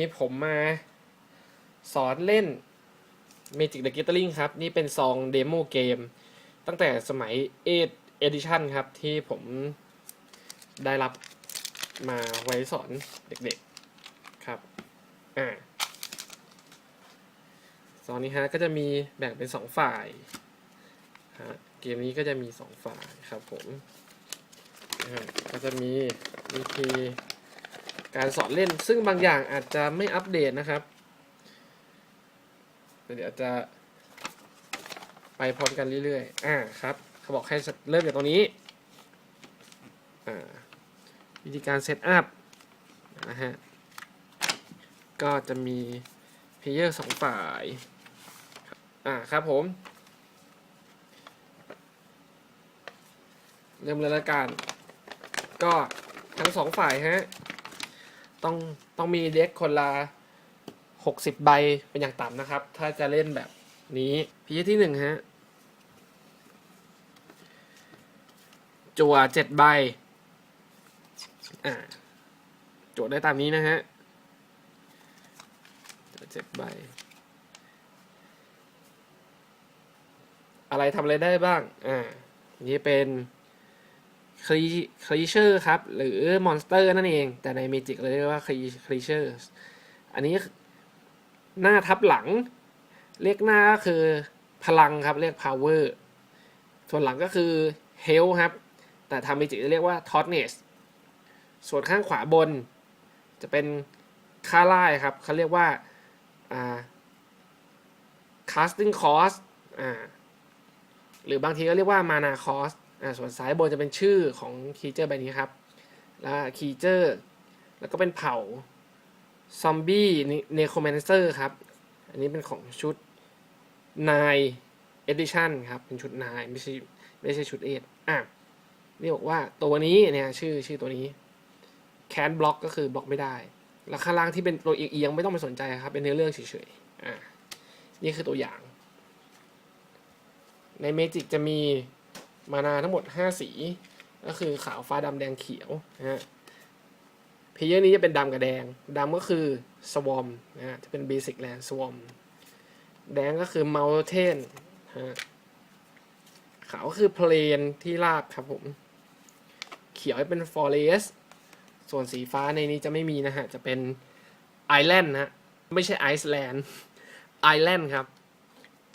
นี้ผมมาสอนเล่น Magic the Gathering ครับ นี่เป็นซองเดโมเกม ตั้งแต่สมัย8 Edition ครับ ที่ผมได้รับมาไว้สอนเด็กๆครับ อ่าซองนี้ฮะก็จะมีแบ่งเป็นสองฝ่ายฮะเกมนี้ก็จะมีสองฝ่ายครับผมก็จะมีวิธี การสอนเล่น ซึ่งบางอย่างอาจจะไม่อัปเดตนะครับ เดี๋ยวจะไปพร้อมกันเรื่อยๆ อ่าครับ เขาบอกให้เริ่มจากตรงนี้ อ่า วิธีการเซตอัพนะฮะ ก็จะมีเพลเยอร์สองฝ่าย อ่าครับผม เริ่มเลยละกัน ก็ทั้งสองฝ่ายฮะ ต้องต้องมีเด็กคนละหกสิบใบเป็นอย่างต่ำนะครับ ถ้าจะเล่นแบบนี้พีที่หนึ่งฮะ จั่วเจ็ดใบ อ่า จั่วได้ตามนี้นะฮะ จั่วเจ็ดใบ อะไรทำอะไรได้บ้าง อ่า นี่เป็น ครีครีเชอร์ครับ หรือมอนสเตอร์นั่นเอง แต่ในเมจิกเรียกว่าครีครีเชอร์อันนี้หน้าทับหลัง เรียกหน้าก็คือพลังครับ เรียก power ส่วนหลังก็คือ health ครับ แต่ทำเมจิกจะเรียกว่า toughness ส่วนข้างขวาบน จะเป็นค่าไล่ครับเขาเรียกว่าอ่า casting cost อ่าหรือบางทีก็เรียกว่า mana cost อ่าส่วนซ้ายบนจะเป็นชื่อของคีเจอร์ใบนี้ครับแล้วคีเจอร์แล้วก็เป็นเผ่าซอมบี้เนโครแมนเซอร์ครับ อันนี้เป็นของชุดนายเอดิชันครับ เป็นชุดนายไม่ใช่ไม่ใช่ชุดเอทอะนี่บอกว่าตัวนี้เนี่ยชื่อชื่อตัวนี้แคนบล็อกก็คือบล็อกไม่ได้ แล้วข้างล่างที่เป็นตัวเอียงไม่ต้องไปสนใจครับ เป็นเนื้อเรื่องเฉยๆอะนี่คือตัวอย่าง ในเมจิกจะมี มานาทั้งหมด 5 สี ก็คือขาวฟ้าดำแดงเขียวนะฮะเพเยอร์นี้จะเป็นดำกับแดงดำก็คือสวอมนะฮะจะเป็นเบสิกแลนด์สวอมแดงก็คือเมลเทนฮะขาวก็คือเพลนที่ราบครับผม เขียวให้เป็นฟอเรสส่วนสีฟ้าในนี้จะไม่มีนะฮะ จะเป็นไอแลนด์นะฮะไม่ใช่ไอซ์แลนด์ไอแลนด์ครับ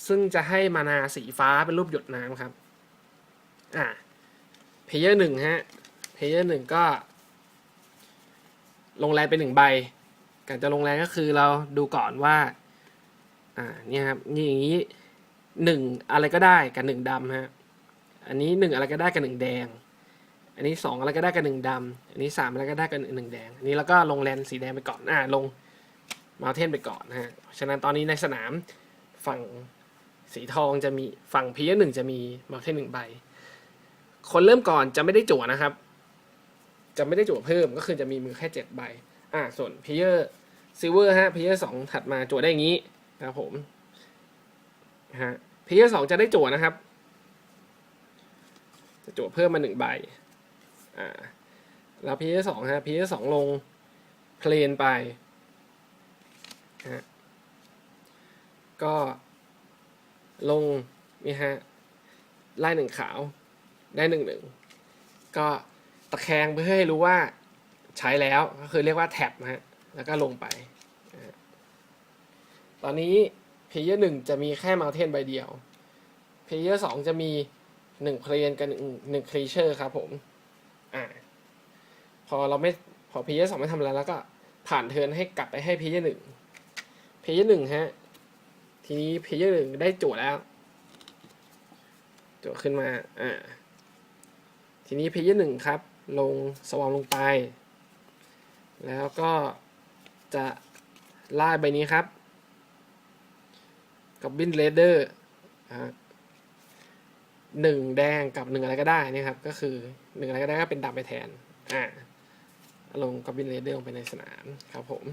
ซึ่งจะให้มานาสีฟ้าเป็นรูปหยดน้ำครับ อ่าเพเยอร์หนึ่งฮะเพเยอร์หนึ่งก็ ลงแรงเป็นหนึ่งใบการจะลงแรงก็คือเราดูก่อนว่า อ่าเนี่ยครับนี่อย่างนี้หนึ่งอะไรก็ได้กับหนึ่งดำฮะอันนี้หนึ่งอะไรก็ได้กับหนึ่งแดง อันนี้สองอะไรก็ได้กับหนึ่งดำอันนี้สามอะไรก็ได้กับหนึ่งแดงอันนี้แล้วก็ลงแรงสีแดงไปก่อนอ่าลงมาเทนไปก่อนนะฮะฉะนั้นตอนนี้ในสนามฝั่งสีทองจะมีฝั่งพีเอหนึ่งจะมีมาเทนหนึ่งใบ คนเริ่มก่อนจะไม่ได้จั่วนะครับ จะไม่ได้จั่วเพิ่มก็คือจะมีมือแค่เจ็ดใบ อ่า ส่วนเพเยอร์ซิลเวอร์ฮะเพเยอร์สองถัดมาจั่วได้อย่างนี้นะครับผมฮะเพเยอร์สองจะได้จั่วนะครับ จะจั่วเพิ่มมาหนึ่งใบ อ่า แล้วเพเยอร์สองฮะเพเยอร์สองลงเพลนไปฮะก็ลงนี่ฮะไล่หนึ่งขาว ได้หนึ่งหนึ่งก็ตะแคงเพื่อให้รู้ว่าใช้แล้วก็คือเรียกว่าแท็บนะฮะแล้วก็ลงไป ตอนนี้เพลเยอร์หนึ่งจะมีแค่มาเทนใบเดียวเพลเยอร์สองจะมีหนึ่งเพลนกับหนึ่งหนึ่งครีเชอร์ครับผมอ่าพอเราไม่พอเพลเยอร์สองไม่ทำอะไรแล้วก็ผ่านเทิร์นให้กลับไปให้เพลเยอร์หนึ่งเพลเยอร์หนึ่งฮะทีนี้เพลเยอร์หนึ่งได้จั่วแล้วจั่วขึ้นมาอ่า ทีนี้เพย์หนึ่งครับ ลงสวอมลงไป แล้วก็จะไล่ใบนี้ครับ กับบินเลเดอร์หนึ่งแดงกับหนึ่งอะไรก็ได้นี่ครับ ก็คือหนึ่งอะไรก็ได้ก็เป็นดำไปแทน อ่าลงกับบินเลเดอร์ลงไปในสนามครับผม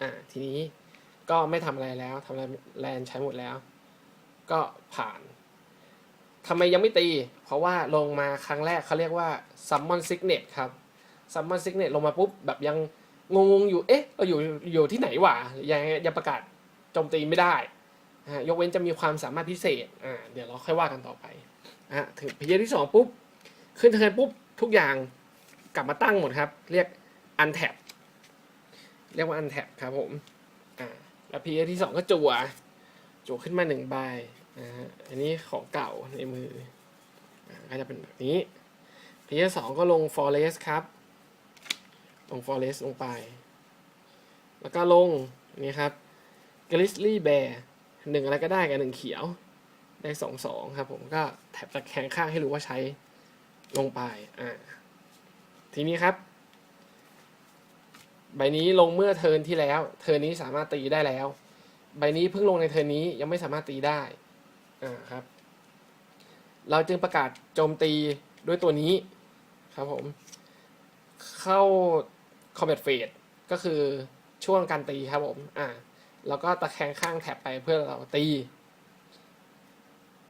อ่าทีนี้ก็ไม่ทำอะไรแล้วทำอะไรแลนใช้หมดแล้ว ก็ผ่าน ทำไมยังไม่ตี เพราะว่าลงมาครั้งแรกเขาเรียกว่า summon signet ครับ summon signet ลงมาปุ๊บแบบยังงงๆอยู่ เอ๊ะ เราอยู่อยู่ที่ไหนวะยังยังประกาศโจมตีไม่ได้ ยกเว้นจะมีความสามารถพิเศษ อ่า เดี๋ยวเราค่อยว่ากันต่อไป อะ ถึงเพย์ที่สองปุ๊บ ขึ้นเทินปุ๊บ ทุกอย่างกลับมาตั้งหมดครับ เรียก untap เรียกว่า untap ครับผม อ่า แล้วเพย์ที่สองก็จั่วจั่วขึ้นมาหนึ่งใบ อันนี้ของเก่าในมือก็จะเป็นแบบนี้เพย์สองก็ลง forest ครับ ลง forest ลงไป แล้วก็ลงนี่ครับ grizzly bear หนึ่งอะไรก็ได้กับหนึ่งเขียว ได้สองสองครับผมก็แถบตะแคงข้างให้รู้ว่าใช้ลงไปอ่าทีนี้ครับ ใบนี้ลงเมื่อเทินที่แล้ว เทินนี้สามารถตีได้แล้ว ใบนี้เพิ่งลงในเทินนี้ยังไม่สามารถตีได้ อ่าครับ เราจึงประกาศโจมตีด้วยตัวนี้ครับผม เข้า combat phase ก็คือช่วงการตีครับผมอ่าแล้วก็ตะแคงข้างแถบไปเพื่อเราตี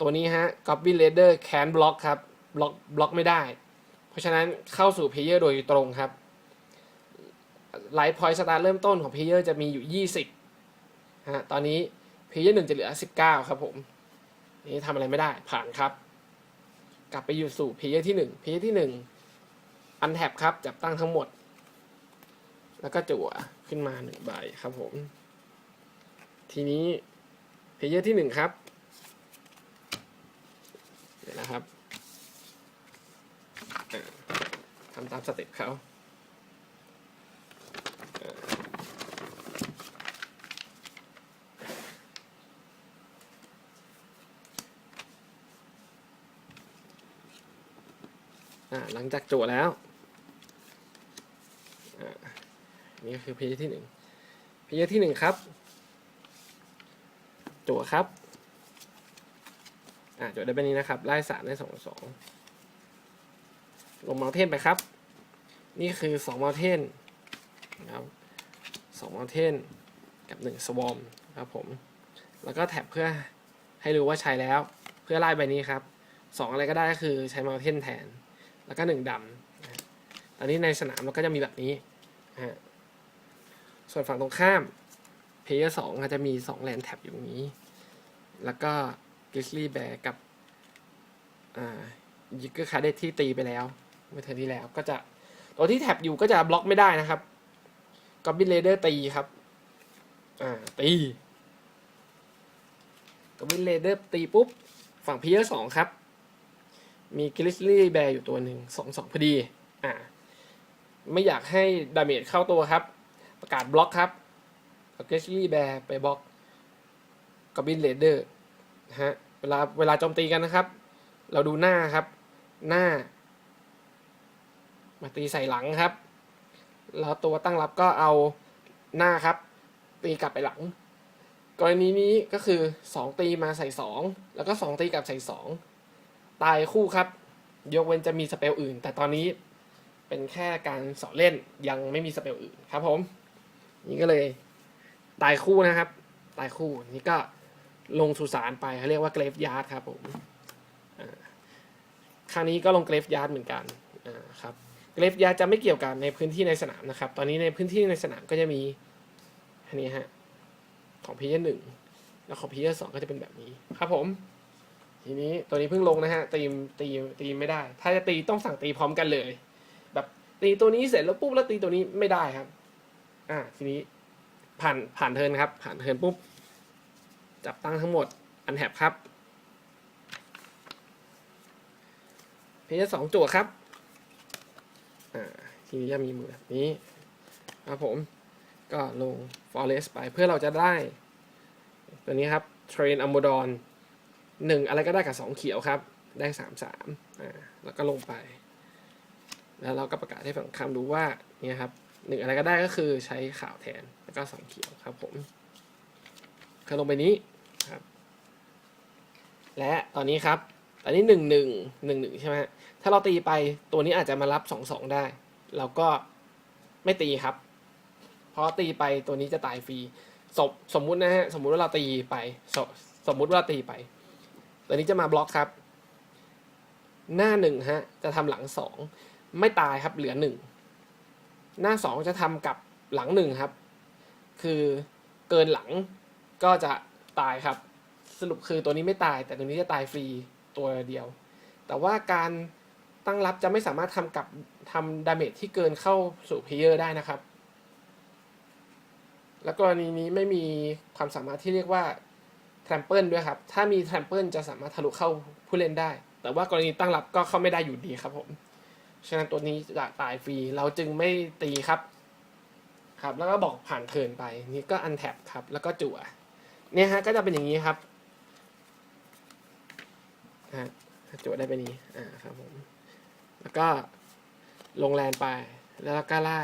ตัวนี้ฮะ Goblin Raider can block ครับบล็อกบล็อกไม่ได้ เพราะฉะนั้นเข้าสู่เพลเยอร์โดยตรงครับไลท์พอยต์สตาร์เริ่มต้นของเพลเยอร์จะมีอยู่ 20ฮะตอนนี้เพลเยอร์หนึ่งจะเหลือ 19 ครับผม นี่ทำอะไรไม่ได้ผ่านครับ กลับไปอยู่สู่เพย์ที่1เพลเยอร์ที่1อันแท็บครับ จับตั้งทั้งหมด แล้วก็จั่วขึ้นมาหนึ่งใบครับผม ทีนี้เพย์ที่หนึ่งครับเดี๋ยวนะครับทำตามสเต็ปเขาอ่าอ่า หลังจากจั่วแล้วอ่านี่คือเพลเยอที่หนึ่งเพลเยอที่หนึ่งครับจั่วครับอ่าจั่วได้แบบนี้นะครับไล่สามได้สองสองลงมาเทนไปครับ นี่คือสองมาเทนนะครับสองมาเทนกับหนึ่งสวอมครับผม แล้วก็แท็บเพื่อให้รู้ว่าใช้แล้ว เพื่อไล่ใบนี้ครับสองอะไรก็ได้ก็คือใช้มาเทนแทน แล้วก็หนึ่งดำตอนนี้ในสนามเราก็จะมีแบบนี้ ส่วนฝั่งตรงข้ามเพย์สองก็จะมีสองแลนแท็บอยู่ตรงนี้ แล้วก็ก r ิ z ลี่แบร์กับยิกเกอร์คาเดที่ตีไปแล้วเมื่อเทอร์นที่แล้วก็จะตัวที่แท็บอยู่ก็จะบล็อกไม่ได้นะครับก o บบินเ a เดอร์ตีครับอ่าตีก o บบินเ a เดอร์ตีปุ๊บ ฝั่งพีเอสองครับ มีก r ิ z ลี่แบร์อยู่ตัวหนึ่งสองสองพอดีอ่าไม่อยากให้ดาเมจเข้าตัวครับ ประกาศบล็อกครับเอาก r ิ z ลี่แบร์ไปบล็อกก o บบินเ a เดอร์ฮะเวลาเวลาโจมตีกันนะครับ เราดูหน้าครับ หน้า มาตีใส่หลังครับ แล้วตัวตั้งรับก็เอาหน้าครับ ตีกลับไปหลัง กรณีนี้ก็คือสองตีมาใส่สองแล้วก็สองตีกลับใส่สอง ตายคู่ครับ ยกเว้นจะมีสเปลอื่น แต่ตอนนี้เป็นแค่การสอนเล่นยังไม่มีสเปลอื่นครับผม นี่ก็เลยตายคู่นะครับ ตายคู่นี่ก็ลงสุสานไปเขาเรียกว่าเกรฟยาร์ดครับผมครั้งนี้ก็ลงเกรฟยาร์ดเหมือนกันครับเกรฟยาร์ดจะไม่เกี่ยวกันในพื้นที่ในสนามนะครับ ตอนนี้ในพื้นที่ในสนามก็จะมีอันนี้ฮะของพีเอหนึ่งแล้วของพีเอสองก็จะเป็นแบบนี้ครับผม ทีนี้ตัวนี้เพิ่งลงนะฮะตีมตีมตีมไม่ได้ ถ้าจะตีต้องสั่งตีพร้อมกันเลย แบบตีตัวนี้เสร็จแล้วปุ๊บแล้วตีตัวนี้ไม่ได้ครับ อ่าทีนี้ผ่านผ่านเทินครับ ผ่านเทินปุ๊บจับตั้งทั้งหมดอันแถบครับเพจสองจั่วครับ อ่า ทีนี้จะมีมือแบบนี้ครับผม ก็ลง forest ไปเพื่อเราจะได้ ตัวนี้ครับ train a m o d o n หนึ่งอะไรก็ได้กับสองเขียวครับ ได้สามสามอ่าแล้วก็ลงไป แล้วเราก็ประกาศให้ฝั่งคำรู้ว่าเนี่ยครับหนึ่งอะไรก็ได้ก็คือใช้ขาวแทนแล้วก็สองเขียวครับผมก็ลงไปนี้ครับ และตอนนี้ครับ ตอนนี้หนึ่งหนึ่งหนึ่งหนึ่งใช่ไหมถ้าเราตีไปตัวนี้อาจจะมารับสองสองได้ เราก็ไม่ตีครับ เพราะตีไปตัวนี้จะตายฟรีสมสมมุตินะฮะสมมุติว่าเราตีไปสสมมุติว่าตีไป ตัวนี้จะมาบล็อกครับ หน้าหนึ่งฮะ จะทำหลังสองไม่ตายครับเหลือหนึ่งหน้าสองจะทำกับหลังหนึ่งครับ คือเกินหลังก็จะตายครับ สรุปคือตัวนี้ไม่ตาย แต่ตัวนี้จะตายฟรีตัวเดียว แต่ว่าการตั้งรับจะไม่สามารถทำกับทำดาเมจที่เกินเข้าสู่เพลเยอร์ได้นะครับ แล้วกรณีนี้ไม่มีความสามารถที่เรียกว่า แทรมเปิลด้วยครับ ถ้ามีแทรมเปิลจะสามารถทะลุเข้าผู้เล่นได้ แต่ว่ากรณีตั้งรับก็เข้าไม่ได้อยู่ดีครับผม ฉะนั้นตัวนี้จะตายฟรี เราจึงไม่ตีครับ ครับ แล้วก็บอกผ่านเทินไป นี่ก็อันแท็บครับ แล้วก็จั่ว เนี่ยฮะ ก็จะเป็นอย่างนี้ครับฮะจั่วได้เป็นนี้ อ่า ครับผม แล้วก็ลงแลนไป แล้วก็ไล่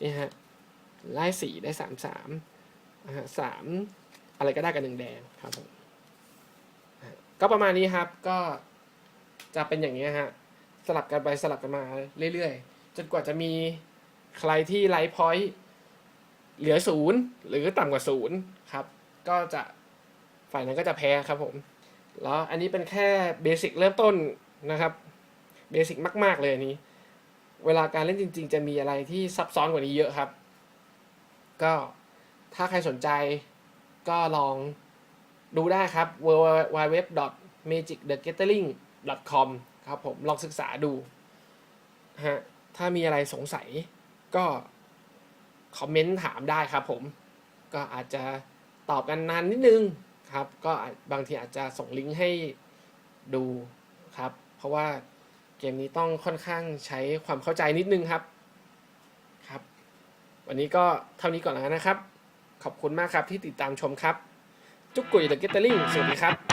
นี่ฮะ ไล่สี่ได้สามสามนะฮะสาม อะไรก็ได้กับหนึ่งแดงครับผมก็ประมาณนี้ครับก็จะเป็นอย่างนี้ฮะสลับกันไปสลับกันมาเรื่อยๆ จนกว่าจะมีใครที่ไลท์พอยต์เหลือศูนย์หรือต่ำกว่าศูนย์ครับ ก็จะฝ่ายนั้นก็จะแพ้ครับผม แล้วอันนี้เป็นแค่เบสิกเริ่มต้นนะครับเบสิกมาก ๆ เลยอันนี้ เวลาการเล่นจริง ๆ จะมีอะไรที่ซับซ้อนกว่านี้เยอะครับ ก็ถ้าใครสนใจ ก็ลองดูได้ครับ w w w m a g i c t h e g a t h e r i n g com ครับผมลองศึกษาดูฮะถ้ามีอะไรสงสัยก็คอมเมนต์ถามได้ครับผม ก็อาจจะตอบกันนานนิดนึงครับ ก็บางทีอาจจะส่งลิงก์ให้ดูครับ เพราะว่าเกมนี้ต้องค่อนข้างใช้ความเข้าใจนิดนึงครับครับ วันนี้ก็เท่านี้ก่อนแล้วนะครับ ขอบคุณมากครับที่ติดตามชมครับ จุกกุยเดอะเกตเตอร์ลิงสวัสดีครับ